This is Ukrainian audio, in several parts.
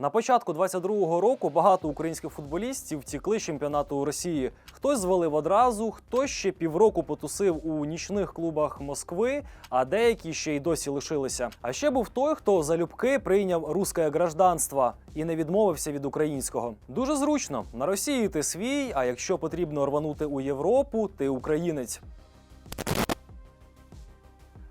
На початку 22-го року багато українських футболістів втікли з чемпіонату Росії. Хтось звалив одразу, хтось ще півроку потусив у нічних клубах Москви, а деякі ще й досі лишилися. А ще був той, хто залюбки прийняв русське гражданство і не відмовився від українського. Дуже зручно на Росії ти свій. А якщо потрібно рванути у Європу, ти українець.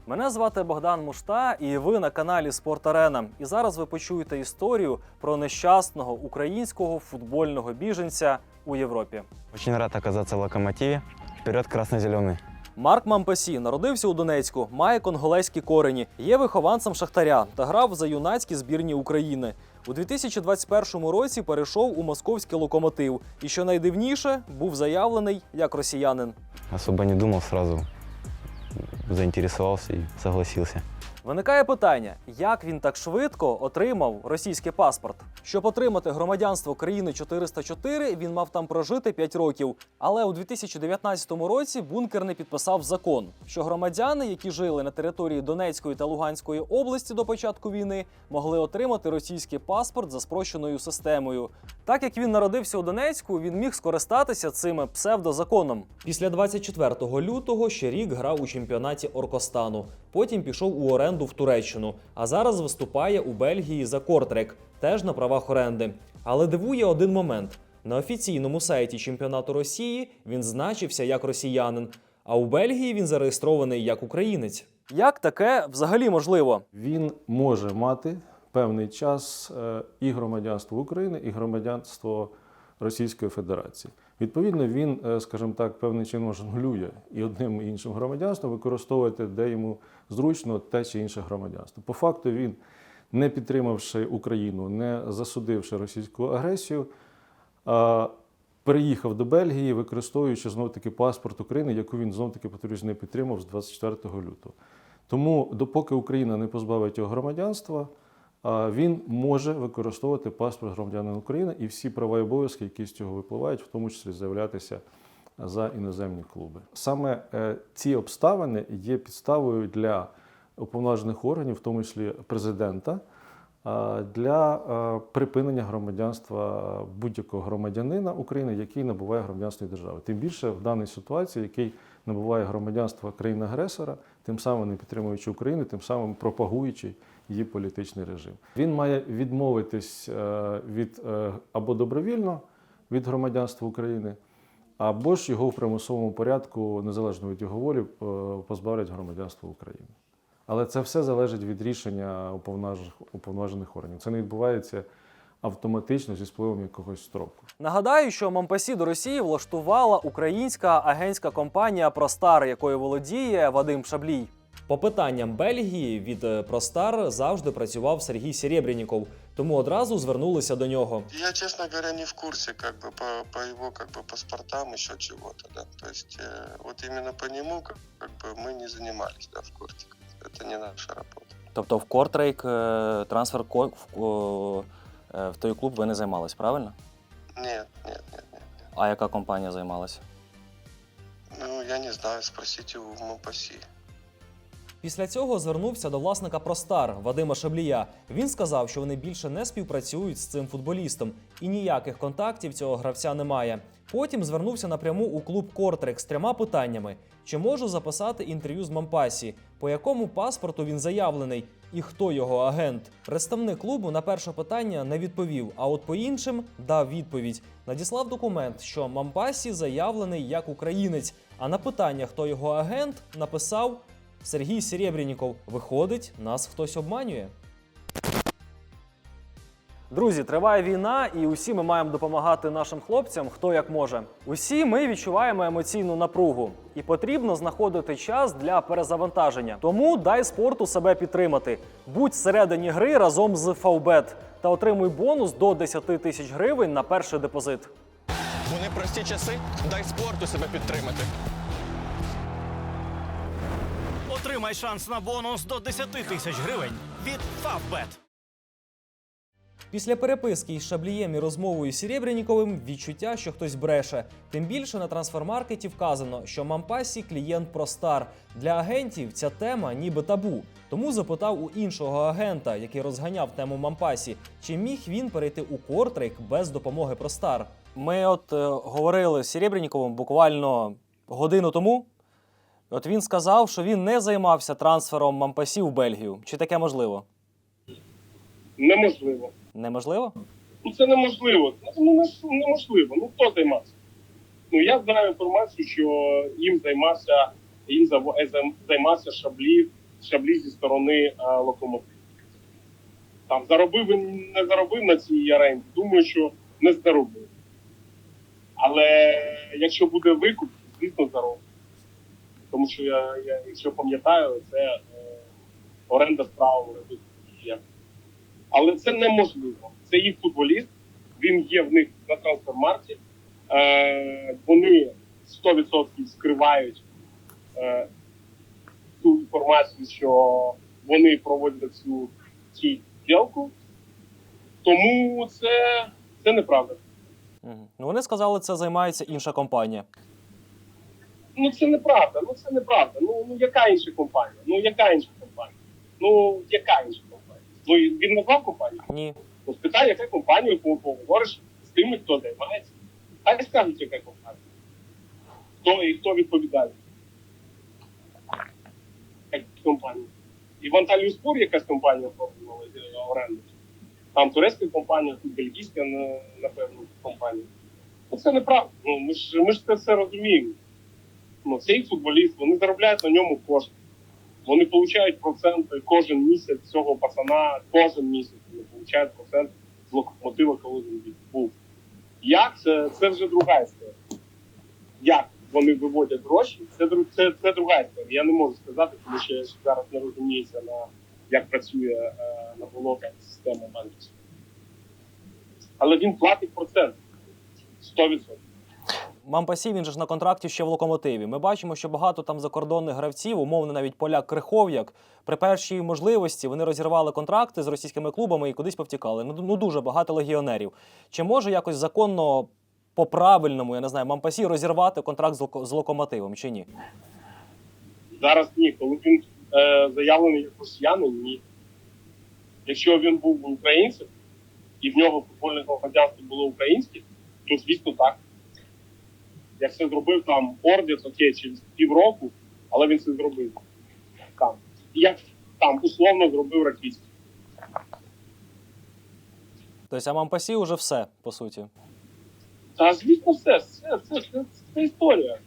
Мене звати Богдан Мушта, і ви на каналі Спорт Арена. І зараз ви почуєте історію про нещасного українського футбольного біженця у Європі. Очень рад оказаться в локомотиве. Вперед красно-зеленый. Марк Мампасі народився у Донецьку, має конголезькі корені, є вихованцем Шахтаря та грав за юнацькі збірні України. У 2021 році перейшов у московський локомотив. І що найдивніше, був заявлений як росіянин. Особо не думал, сразу заинтересовался и согласился. Виникає питання, як він так швидко отримав російський паспорт. Щоб отримати громадянство країни 404, він мав там прожити 5 років. Але у 2019 році бункер не підписав закон, що громадяни, які жили на території Донецької та Луганської області до початку війни, могли отримати російський паспорт за спрощеною системою. Так як він народився у Донецьку, він міг скористатися цим псевдозаконом. Після 24 лютого ще рік грав у чемпіонаті Оркостану. Потім пішов у оренду в Туреччину, а зараз виступає у Бельгії за Кортрек, теж на правах оренди. Але дивує один момент: на офіційному сайті чемпіонату Росії він значився як росіянин, а у Бельгії він зареєстрований як українець. Як таке взагалі можливо? він може мати певний час е, і громадянство України, і громадянство Російської Федерації. Відповідно, він, е, скажімо так, певним чином жонглює і одним і іншим громадянством, використовувати, де йому зручно те чи інше громадянство. По факту він, не підтримавши Україну, не засудивши російську агресію, а, переїхав до Бельгії, використовуючи знов таки паспорт України, яку він знов таки повторюсь, не підтримав з 24 лютого. Тому, допоки Україна не позбавить його громадянства, він може використовувати паспорт громадянина України і всі права і обов'язки, які з цього випливають, в тому числі заявлятися за іноземні клуби. Саме е, ці обставини є підставою для уповноважених органів, в тому числі президента, для припинення громадянства будь-якого громадянина України, який набуває громадянство держави. Тим більше в даній ситуації, який набуває громадянство країни-агресора, тим самим не підтримуючи Україну, тим самим пропагуючи її політичний режим. Він має відмовитись е, від е, або добровільно від громадянства України, або ж його в примусовому порядку, незалежно від його волі, е, позбавлять громадянства України. Але це все залежить від рішення уповноважених, органів. Це не відбувається автоматично зі спливом якогось строку. Нагадаю, що Мампасі до Росії влаштувала українська агентська компанія Простар, якою володіє Вадим Шаблій. По питанням Бельгії від е, Простар завжди працював Сергій Серебряніков, тому одразу звернулися до нього. Я, честно говоря, не в курсе, как бы по, по его как бы паспортам еще чего-то, да. То есть э, вот именно по нему как, как бы мы не занимались, да, в Кортике. Это не наша работа. Тобто в Кортрейк е, трансфер ко- в, о, е, в той клуб ви не займались, правильно? Нет, нет, нет, нет. А яка компанія займалася? Ну, я не знаю, спросите у Мопаси. Після цього звернувся до власника Простар Вадима Шаблія. Він сказав, що вони більше не співпрацюють з цим футболістом і ніяких контактів цього гравця немає. Потім звернувся напряму у клуб Кортрек з трьома питаннями: чи можу записати інтерв'ю з Мампасі, по якому паспорту він заявлений, і хто його агент. Представник клубу на перше питання не відповів, а от по іншим дав відповідь. Надіслав документ, що Мампасі заявлений як українець. А на питання, хто його агент, написав Сергій Серебряніков. Виходить, нас хтось обманює. Друзі, триває війна, і усі ми маємо допомагати нашим хлопцям, хто як може. Усі ми відчуваємо емоційну напругу, і потрібно знаходити час для перезавантаження. Тому дай спорту себе підтримати. Будь всередині гри разом з Фавбет та отримуй бонус до 10 тисяч гривень на перший депозит. У непрості часи дай спорту себе підтримати. Отримай шанс на бонус до 10 тисяч гривень від Favbet. Після переписки із Шаблієм і розмовою з Серебряніковим відчуття, що хтось бреше. Тим більше на трансфермаркеті вказано, що Мампасі клієнт Простар. Для агентів ця тема ніби табу. Тому запитав у іншого агента, який розганяв тему Мампасі, чи міг він перейти у Кортрейк без допомоги Простар. Ми от е, говорили з Серебряніковим буквально годину тому. От він сказав, що він не займався трансфером Мампасі в Бельгію. Чи таке можливо? Неможливо. Неможливо? Ну це неможливо. Ну не- неможливо. Ну хто займався? Ну я знаю інформацію, що їм займався, їм е, займ- займався шаблі, шаблі зі сторони а, локомотив. Там заробив він не заробив на цій аренді. Думаю, що не заробив. Але якщо буде викуп, звісно, заробив. Тому що я, я якщо пам'ятаю, це е, оренда справа є. Але це неможливо. Це їх футболіст, він є в них на трансфермаркті. Е, вони 100% скривають е, ту інформацію, що вони проводять цю цю ділку. Тому це, це неправда. Ну вони сказали, це займається інша компанія. Ну це неправда. Ну це неправда. Ну, ну яка інша компанія? Ну яка інша компанія? Ну яка інша компанія? Ну він назвав компанію. Ні. Ну, спитай, яка компанія, по- поговориш з тими, хто займається. Хай скажуть, яка компанія. Хто і хто відповідає. Компанія. І в Анталіуспор якась компанія оформлювала оренду. Там турецька компанія, тут бельгійська, напевно, компанія. Ну це неправда. Ну, ми ж ми ж це все розуміємо. Ну, це їх футболіст, вони заробляють на ньому кошти. Вони получають проценти кожен місяць цього пацана, кожен місяць вони получають процент з локомотива, коли він був. Як це, це вже друга історія. Як вони виводять гроші, це, це, це друга історія. Я не можу сказати, тому що я зараз не розуміюся на як працює е, на болотах система банківська. Але він платить процент 100%. Мампасі він же ж на контракті ще в локомотиві. Ми бачимо, що багато там закордонних гравців, умовно навіть поляк Крихов'як, при першій можливості вони розірвали контракти з російськими клубами і кудись повтікали. Ну, ну дуже багато легіонерів. Чи може якось законно по-правильному, я не знаю, Мампасі розірвати контракт з, локо- з локомотивом чи ні? Зараз ні, коли він е, заявлений як росіянин, ні. Якщо він був українцем і в нього футбольне громадянство було українське, то звісно так. Як це зробив там Ордіс, окей, через півроку, але він це зробив там. Як там условно зробив ракійський. Тобто, а Мампасі вже все, по суті. Та звісно, все, це, це, це, це історія.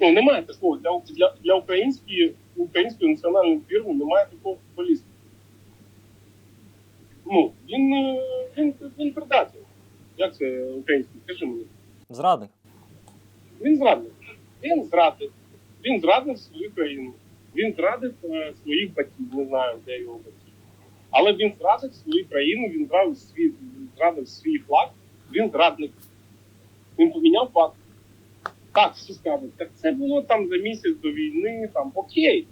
Ну, немає такого для, для, для української, української національної фірми немає такого футболіста. Ну, він, е, він, він предатель. Як це українською? Скажи мені. Зрадник. Він зрадник. Він зрадив. Він зрадив свою країну. Він зрадив е, своїх батьків, не знаю, де його батьки. Але він зрадив свою країну, він зрадив свій, зрадив свій флаг, він зрадник. Він поміняв флаг. Так, всі скажуть, так це було там за місяць до війни, там окей.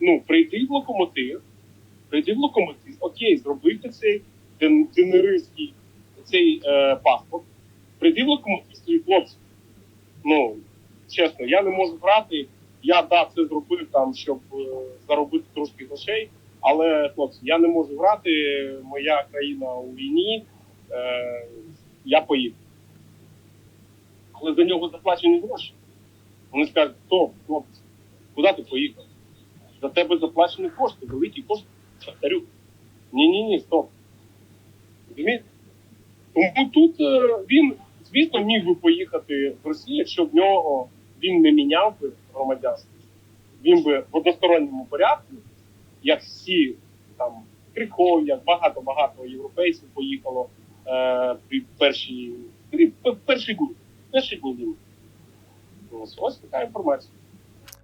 Ну, прийди в локомотив, прийди в локомотив, окей, зробити цей ден- денериський цей е, паспорт, прийди в локомотив, свої хлопці. Ну, чесно, я не можу грати. Я да, це зробив там, щоб е, заробити трошки грошей. Але хлопці, я не можу грати. Моя країна у війні. Е, я поїду. Але за нього заплачені гроші. Вони скажуть, стоп, хлопці, куди ти поїхав? За тебе заплачені кошти, великі кошти. Шахтарю. Ні, ні, ні, стоп. Розумієте? Тому тут е, він, звісно, міг би поїхати в Росію, якщо в нього він не міняв би громадянство. Він би в односторонньому порядку, як всі там Крихов, як багато-багато європейців поїхало е, при першій при перші дні, перші дні війни. Ось така інформація.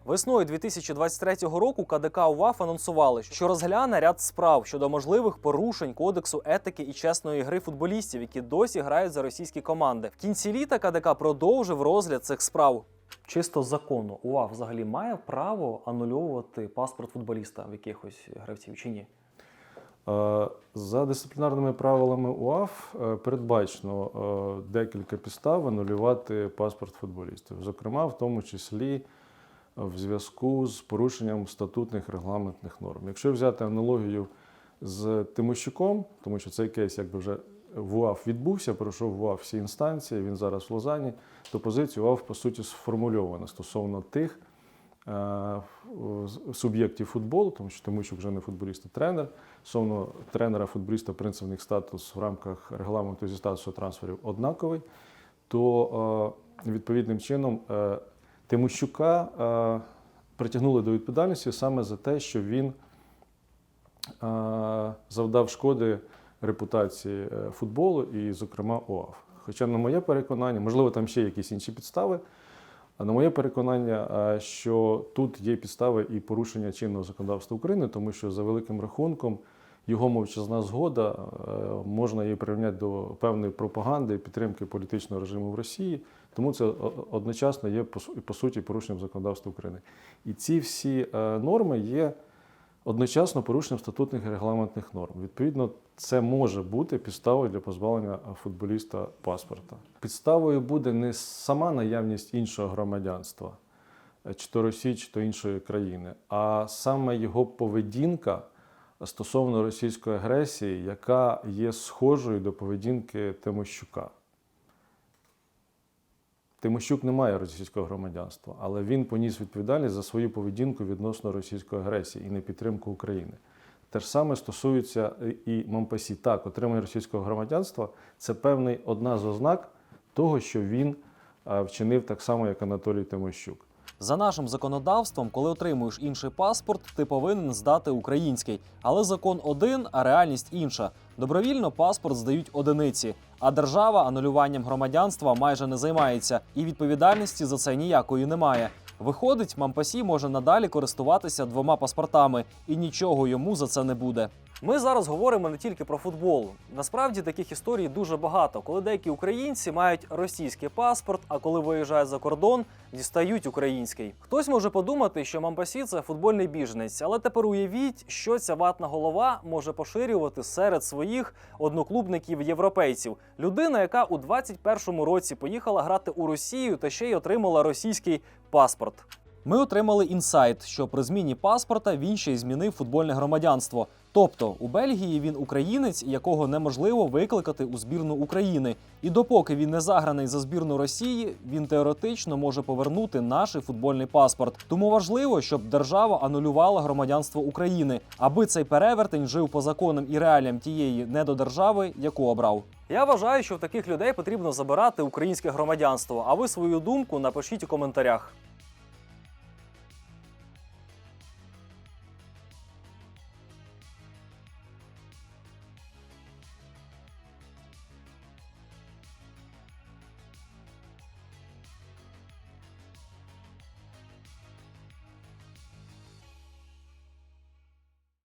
Весною 2023 року КДК УВАФ анонсували, що розгляне ряд справ щодо можливих порушень кодексу етики і чесної гри футболістів, які досі грають за російські команди. В кінці літа КДК продовжив розгляд цих справ. Чисто законно УАФ взагалі має право анульовувати паспорт футболіста в якихось гравців чи ні? Е, За дисциплінарними правилами УАФ е, передбачено е, декілька підстав анулювати паспорт футболістів, зокрема, в тому числі в зв'язку з порушенням статутних регламентних норм. Якщо взяти аналогію з Тимощуком, тому що цей кейс якби вже в УАФ відбувся, пройшов в УАФ всі інстанції, він зараз в Лозанні, то позиція УАФ по суті сформульована стосовно тих е, суб'єктів футболу, тому що Тимощук вже не футболіст, а тренер. Стосовно тренера футболіста принципних статус в рамках регламенту зі статусу трансферів однаковий, то е, відповідним чином е, Тимощука е, притягнули до відповідальності саме за те, що він е, завдав шкоди репутації е, футболу і, зокрема, ОАФ. Хоча, на моє переконання, можливо, там ще якісь інші підстави. А на моє переконання, що тут є підстави і порушення чинного законодавства України, тому що за великим рахунком його мовчазна згода е, можна її прирівняти до певної пропаганди і підтримки політичного режиму в Росії. Тому це одночасно є по суті порушенням законодавства України. І ці всі е, норми є одночасно порушенням статутних і регламентних норм. Відповідно, це може бути підставою для позбавлення е, футболіста паспорта. Підставою буде не сама наявність іншого громадянства, е, чи то Росії, чи то іншої країни, а саме його поведінка стосовно російської агресії, яка є схожою до поведінки Тимощука. Тимощук не має російського громадянства, але він поніс відповідальність за свою поведінку відносно російської агресії і непідтримку України. Те ж саме стосується і Мампасі. Так, отримання російського громадянства це певний одна з ознак того, що він е, вчинив так само, як Анатолій Тимощук. За нашим законодавством, коли отримуєш інший паспорт, ти повинен здати український. Але закон один, а реальність інша. Добровільно паспорт здають одиниці, а держава анулюванням громадянства майже не займається, і відповідальності за це ніякої немає. Виходить, Мампасі може надалі користуватися двома паспортами, і нічого йому за це не буде. Ми зараз говоримо не тільки про футбол. Насправді таких історій дуже багато, коли деякі українці мають російський паспорт, а коли виїжджають за кордон, дістають український. Хтось може подумати, що Мампасі це футбольний біженець, але тепер уявіть, що ця ватна голова може поширювати серед своїх одноклубників європейців. Людина, яка у 21-му році поїхала грати у Росію та ще й отримала російський паспорт. Ми отримали інсайт, що при зміні паспорта він ще й змінив футбольне громадянство. Тобто у Бельгії він українець, якого неможливо викликати у збірну України. І допоки він не заграний за збірну Росії, він теоретично може повернути наш футбольний паспорт. Тому важливо, щоб держава анулювала громадянство України, аби цей перевертень жив по законам і реаліям тієї недодержави, яку обрав. Я вважаю, що в таких людей потрібно забирати українське громадянство. А ви свою думку напишіть у коментарях.